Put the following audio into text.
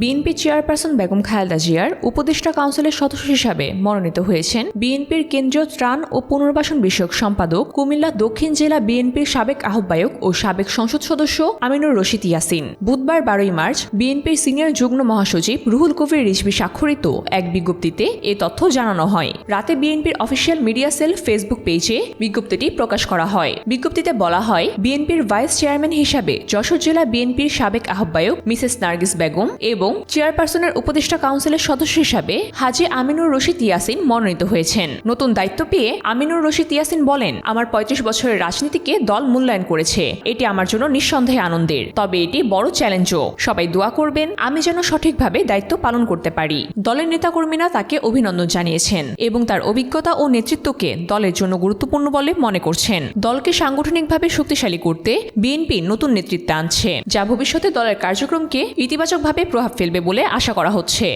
BNP chairperson Begum Khaleda জিয়ার উপদেষ্টা কাউন্সিলের সদস্য হিসাবে মনোনীত হয়েছেন বিএনপির কেন্দ্রীয় ত্রাণ ও পুনর্বাসন বিষয়ক সম্পাদক কুমিল্লা দক্ষিণ জেলা বিএনপির সাবেক আহ্বায়ক ও সাবেক সংসদ সদস্য আমিনুর রশিদ ইয়াসিন। বুধবার বারোই মার্চ বিএনপির সিনিয়র যুগ্ম মহাসচিব রুহুল কবির রিজভি স্বাক্ষরিত এক বিজ্ঞপ্তিতে এ তথ্য জানানো হয়। রাতে বিএনপির অফিসিয়াল মিডিয়া সেল ফেসবুক পেজে বিজ্ঞপ্তিটি প্রকাশ করা হয়। বিজ্ঞপ্তিতে বলা হয়, বিএনপির ভাইস চেয়ারম্যান হিসাবে যশোর জেলা বিএনপির সাবেক আহ্বায়ক মিসেস নার্গিস বেগম এবং চেয়ারপারসনের উপদেষ্টা কাউন্সিলের সদস্য হিসাবে হাজি আমিনুর রশিদ ইয়াসিন মনোনীত হয়েছেন। নতুন দায়িত্ব পেয়ে আমিনুর রশিদ ইয়াসিন বলেন, আমার পঁয়ত্রিশ বছরের রাজনীতিকে দল মূল্যায়ন করেছে। এটি আমার জন্য নিঃসন্দেহে আনন্দের। তবে এটি বড় চ্যালেঞ্জও। সবাই দোয়া করবেন, আমি যেন সঠিকভাবে দায়িত্ব পালন করতে পারি। দলের নেতাকর্মীরা তাকে অভিনন্দন জানিয়েছেন এবং তার অভিজ্ঞতা ও নেতৃত্বকে দলের জন্য গুরুত্বপূর্ণ বলে মনে করছেন। দলকে সাংগঠনিকভাবে শক্তিশালী করতে বিএনপি নতুন নেতৃত্বে আনছে, যা ভবিষ্যতে দলের কার্যক্রমকে ইতিবাচকভাবে ফেলবে বলে আশা করা হচ্ছে।